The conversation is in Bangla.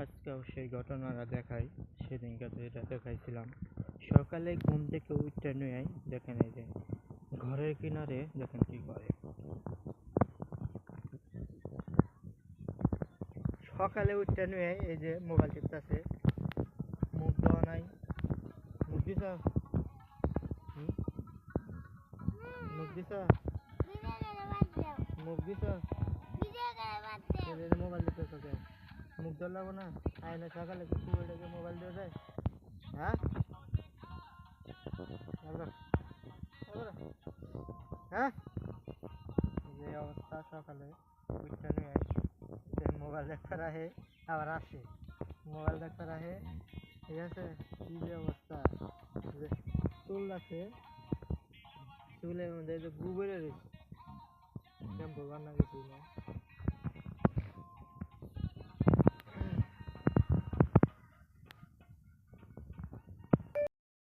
আজকেও সেই ঘটনাটা দেখাই সেদিনকে এটা দেখাইছিলাম। সকালে ঘুম থেকে উঠতে নিয়ে দেখেন এই যে ঘরের কিনারে দেখেন কি করে। সকালে উঠতে নিয়ে এই যে মোবাইল টিপতেছে মুখ দেওয়া নাই মুখ দিছ? মুখ দিছ? মুখ দিছ মোবাইল দিতে তোকে মুখ ধর লাগবো না? আয় না, সকালে কিছু ওইটাকে মোবাইল দিয়ে দেয়। হ্যাঁ। হ্যাঁ? যে অবস্থা সকালে উঠতে নিয়ে মোবাইল দেখতে রাহে আবার আসে। মোবাইল দেখতে রাহে ঠিক আছে? কি যে অবস্থা? চুল আছে, চুলের মধ্যে যে রয়েছে। শ্যাম্পু বান্না না।